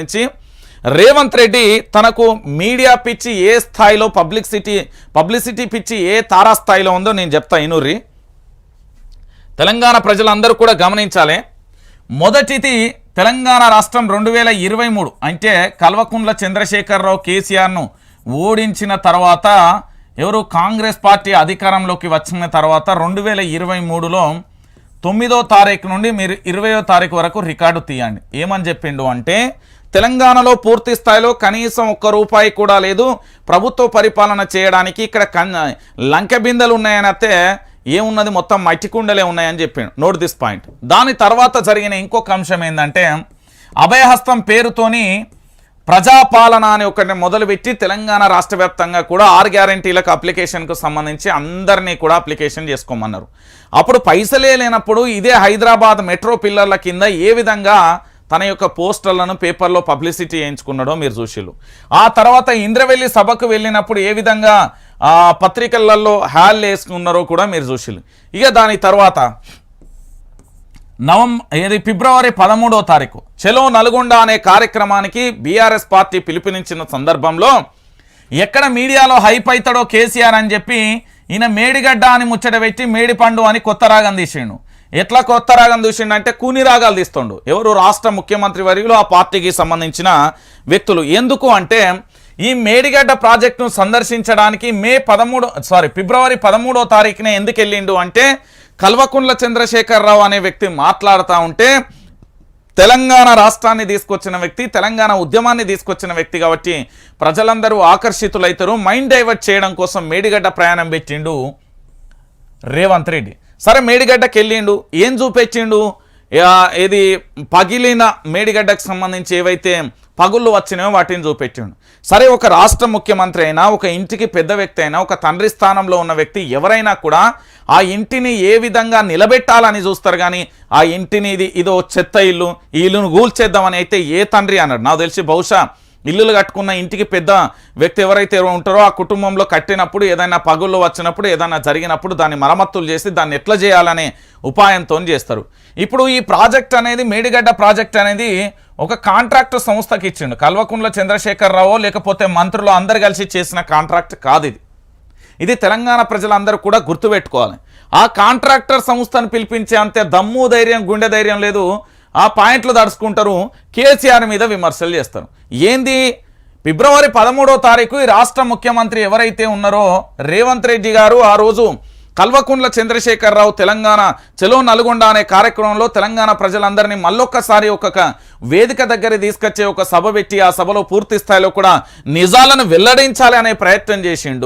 నుంచి రేవంత్ రెడ్డి తనకు మీడియా పిచ్చి ఏ స్థాయిలో పబ్లిసిటీ పబ్లిసిటీ పిచ్చి ఏ తారాస్థాయిలో ఉందో నేను చెప్తా ఇనూరి తెలంగాణ ప్రజలందరూ కూడా గమనించాలి. మొదటిది తెలంగాణ రాష్ట్రం రెండు వేల ఇరవై మూడు. అంటే కల్వకుంట్ల చంద్రశేఖరరావు కేసీఆర్ను ఓడించిన తర్వాత ఎవరు కాంగ్రెస్ పార్టీ అధికారంలోకి వచ్చిన తర్వాత రెండు వేల ఇరవై మూడులో తొమ్మిదో తారీఖు నుండి మీరు ఇరవయో తారీఖు వరకు రికార్డు తీయండి. ఏమని చెప్పిండు అంటే తెలంగాణలో పూర్తి స్థాయిలో కనీసం ఒక్క రూపాయి కూడా లేదు. ప్రభుత్వ పరిపాలన చేయడానికి ఇక్కడ కన్ లంకె బిందెలు ఉన్నాయని అయితే ఏమున్నది? మొత్తం మట్టి కుండలే ఉన్నాయని చెప్పాడు. నోట్ దిస్ పాయింట్ దాని తర్వాత జరిగిన ఇంకొక అంశం ఏంటంటే అభయహస్తం పేరుతోని ప్రజాపాలన అని ఒకటి మొదలుపెట్టి తెలంగాణ రాష్ట్ర వ్యాప్తంగా కూడా ఆరు గ్యారంటీలకు అప్లికేషన్కు సంబంధించి అందరినీ కూడా అప్లికేషన్ చేసుకోమన్నారు. అప్పుడు పైసలే లేనప్పుడు ఇదే హైదరాబాద్ మెట్రో పిల్లర్ల కింద ఏ విధంగా తన యొక్క పోస్టర్లను పేపర్లో పబ్లిసిటీ చేయించుకున్నాడో మీరు చూసిళ్ళు. ఆ తర్వాత ఇంద్రవెల్లి సభకు వెళ్ళినప్పుడు ఏ విధంగా పత్రికలలో హ్యాల్ వేసుకున్నారో కూడా మీరు చూసిళ్ళు. ఇక దాని తర్వాత నవం ఏది ఫిబ్రవరి పదమూడో తారీఖు. చెలో నల్గొండ అనే కార్యక్రమానికి బీఆర్ఎస్ పార్టీ పిలుపునిచ్చిన సందర్భంలో ఎక్కడ మీడియాలో హైప్ అవుతాడో కేసీఆర్ అని చెప్పి ఈయన మేడిగడ్డ అని ముచ్చట పెట్టి మేడిపండు అని కొత్త రాగం తీసిండు. ఎట్లా కొత్త రాగం చూసిండంటే అంటే కూని రాగాలు తీస్తుండు. ఎవరు రాష్ట్ర ముఖ్యమంత్రి వర్యులు ఆ పార్టీకి సంబంధించిన వ్యక్తులు. ఎందుకు అంటే ఈ మేడిగడ్డ ప్రాజెక్టును సందర్శించడానికి మే పదమూడు సారీ ఫిబ్రవరి పదమూడో తారీఖునే ఎందుకు వెళ్ళిండు అంటే కల్వకుండ్ల చంద్రశేఖరరావు అనే వ్యక్తి మాట్లాడుతూ ఉంటే తెలంగాణ రాష్ట్రాన్ని తీసుకొచ్చిన వ్యక్తి తెలంగాణ ఉద్యమాన్ని తీసుకొచ్చిన వ్యక్తి కాబట్టి ప్రజలందరూ ఆకర్షితులైతారు. మైండ్ డైవర్ట్ చేయడం కోసం మేడిగడ్డ ప్రయాణం పెట్టిండు రేవంత్ రెడ్డి. సరే మేడిగడ్డకి వెళ్ళిండు ఏం చూపించిండు ఇది పగిలిన మేడిగడ్డకు సంబంధించి ఏవైతే పగుళ్ళు వచ్చినాయో వాటిని చూపెట్టిండు సరే ఒక రాష్ట్ర ముఖ్యమంత్రి అయినా ఒక ఇంటికి పెద్ద వ్యక్తి అయినా ఒక తండ్రి స్థానంలో ఉన్న వ్యక్తి ఎవరైనా కూడా ఆ ఇంటిని ఏ విధంగా నిలబెట్టాలని చూస్తారు కానీ ఆ ఇంటిని ఇది ఇదో చెత్త ఇల్లు ఈ ఇల్లును గూల్చేద్దామని అయితే ఏ తండ్రి అన్నాడు నాకు తెలిసి బహుశా ఇల్లులు కట్టుకున్న ఇంటికి పెద్ద వ్యక్తి ఎవరైతే ఉంటారో ఆ కుటుంబంలో కట్టినప్పుడు ఏదైనా పగుళ్ళు వచ్చినప్పుడు ఏదైనా జరిగినప్పుడు దాన్ని మరమ్మతులు చేసి దాన్ని ఎట్లా చేయాలనే ఉపాయంతో చేస్తారు. ఇప్పుడు ఈ ప్రాజెక్ట్ అనేది మేడిగడ్డ ప్రాజెక్ట్ అనేది ఒక కాంట్రాక్ట్ సంస్థకి ఇచ్చిండు. కల్వకుంట్ల చంద్రశేఖరరావు లేకపోతే మంత్రులు అందరు కలిసి చేసిన కాంట్రాక్ట్ కాదు ఇది. ఇది తెలంగాణ ప్రజలందరూ కూడా గుర్తుపెట్టుకోవాలి. ఆ కాంట్రాక్టర్ సంస్థను పిలిపించే అంతే దమ్ము ధైర్యం గుండె ధైర్యం లేదు. ఆ పాయింట్లు దడుచుకుంటారు కేసీఆర్ మీద విమర్శలు చేస్తారు. ఏంది? ఫిబ్రవరి పదమూడో తారీఖు ఈ రాష్ట్ర ముఖ్యమంత్రి ఎవరైతే ఉన్నారో రేవంత్ రెడ్డి గారు ఆ రోజు కల్వకుంట్ల చంద్రశేఖరరావు తెలంగాణ చెలో నల్గొండ అనే కార్యక్రమంలో తెలంగాణ ప్రజలందరినీ మళ్ళొక్కసారి ఒక వేదిక దగ్గర తీసుకొచ్చే ఒక సభ పెట్టి ఆ సభలో పూర్తి స్థాయిలో కూడా నిజాలను వెల్లడించాలి అనే ప్రయత్నం చేసిండు.